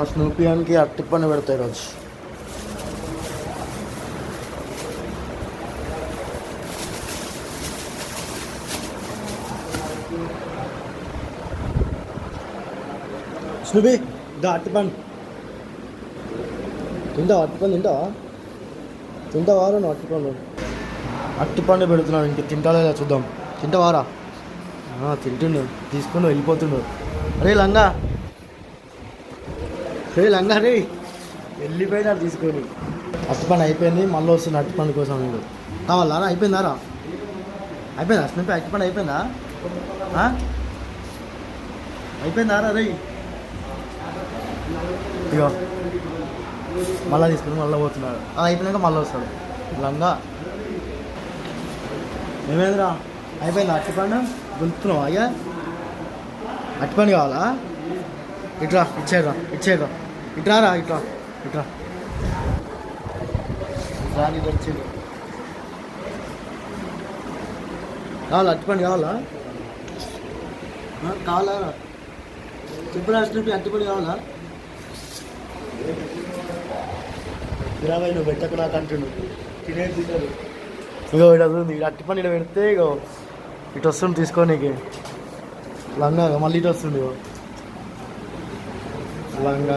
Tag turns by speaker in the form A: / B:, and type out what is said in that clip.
A: మా స్నూపియానికి అట్టి పని పెడతాయి రోజు స్నూపి దా అట్టి పని తింటావా అట్టి పని తింటావా తింటావారా నువ్వు అట్టి పండు అట్టి పండు పెడుతున్నాను ఇంక తింటాడా చూద్దాం. తింటావారా తింటుండు తీసుకొని వెళ్ళిపోతుండు. అరే లంగా. రే లంగా రే. వెళ్ళిపోయినా తీసుకొని. అట్టి పని అయిపోయింది మళ్ళీ వస్తుంది అట్టి పని కోసం వీడు. కావాలా? అయిపోయిందా రా? అయిపోయిందా? స్నిపి అట్టి పని అయిపోయిందా? అయిపోయిందా రా రే ఇగో మళ్ళీ తీసుకుని మళ్ళీ పోతున్నాడు. ఆ, అయిపోయినాక మళ్ళీ వస్తాడు. లంగా. ఏమైందిరా? అయిపోయిందా అట్టి పండు గుంతున్నావా అయ్యా? అట్టి పండు కావాలా? ఇట్రా ఇచ్చేరా ఇచ్చేరా ఇట్రారా ఇట్రా ఇట్రా. రాని వచ్చింది కావాలా? అట్టి పండు కావాలా కావాలా? చెప్పు రాసినట్టు అట్టి పండు కావాలా? ఇరవై నువ్వు పెట్టకు నాకు అంటుండు. తినేది తింటారు ఇగో ఇటు పని ఇటు పెడితే ఇగో ఇటు వస్తుంది తీసుకోనీకి లంగా మళ్ళీ ఇటు వస్తుంది ఇగో. కులంగా